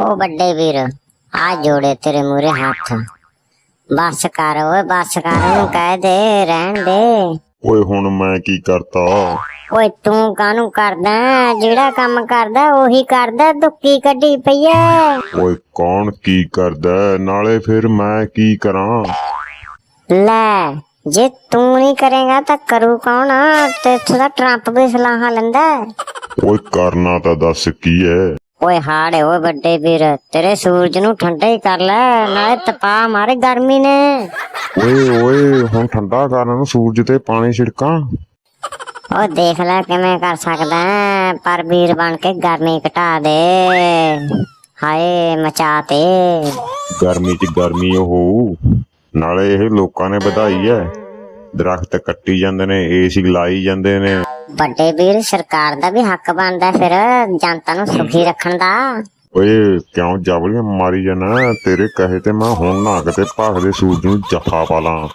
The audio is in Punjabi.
ਉਹ ਵੱਡੇ ਵੀਰ ਆ ਜੋੜੇ ਤੇਰੇ ਮੂਰੇ ਹੱਥ। ਬਸ ਕਰ ਓਏ ਬਸ ਕਰ ਉਹਨੂੰ ਕਹਿ ਦੇ ਰਹਿਣ ਦੇ। ਓਏ ਹੁਣ ਮੈਂ ਕੀ ਕਰਤਾ? ਓਏ ਤੂੰ ਕਾਹਨੂੰ ਕਰਦਾ? ਜਿਹੜਾ ਕੰਮ ਕਰਦਾ ਉਹੀ ਕਰਦਾ ਦੁੱਕੀ ਕੱਢੀ ਪਈ ਐ। ਓਏ ਕੌਣ ਕੀ ਕਰਦਾ? ਨਾਲੇ ਫਿਰ ਮੈਂ ਕੀ ਕਰਾਂ? ਲੈ ਜੇ ਤੂੰ ਨਹੀਂ ਕਰੇਗਾ ਤਾਂ ਕਰੂ ਕੌਣ? ਤੇ ਇੱਥੋਂ ਦਾ ਟਰੰਪ ਵੀ ਸਲਾਹਾਂ ਲੈਂਦਾ। ਓਏ ਕਰਨਾ ਤਾਂ ਦੱਸ ਕੀ ਹੈ ਓਏ ਹਾੜੇ ਓਏ ਵੱਡੇ ਵੀਰ ਤੇਰੇ ਸੂਰਜ ਨੂੰ ਠੰਡਾ ਹੀ ਕਰ ਲੈ ਨਾਲੇ ਤਪਾ ਮਾਰੇ ਗਰਮੀ ਨੇ। ਓਏ ਓਏ ਹੁਣ ਠੰਡਾ ਕਰਨ ਨੂੰ ਸੂਰਜ ਤੇ ਪਾਣੀ ਛਿੜਕਾਂ। ਉਹ ਦੇਖ ਲੈ ਕਿਵੇਂ ਕਰ ਸਕਦਾ ਪਰ ਵੀਰ ਬਣ ਕੇ ਗਰਮੀ ਘਟਾ ਦੇ। ਹਾਏ ਮਚਾ ਤੇ। ਗਰਮੀ 'ਚ ਗਰਮੀ ਉਹ ਨਾਲੇ ਇਹ ਲੋਕਾਂ ਨੇ ਵਧਾਈ ਐ। ਦਰਖਤ ਕੱਟੀ ਜਾਂਦੇ ਨੇ ਏਸੀ ਲਾਈ ਜਾਂਦੇ ਨੇ। ਵੱਡੇ ਵੀਰ, ਸਰਕਾਰ ਦਾ ਵੀ ਹੱਕ ਬਣਦਾ ਫਿਰ, ਜਨਤਾ ਨੂੰ ਸੁਖੀ ਰੱਖਣ ਦਾ। ਓਏ, ਕਿਉਂ ਜਾਵਲੀਆਂ ਮਾਰੀ ਜਾਣਾ ਤੇਰੇ ਕਹੇ ਤੇ ਮੈਂ ਹੁਣ ਨਾ ਕਿਤੇ ਭਾਗ ਦੇ ਸੂਰਜ ਨੂੰ ਜਫ਼ਾ ਪਾ ਲਾਂ।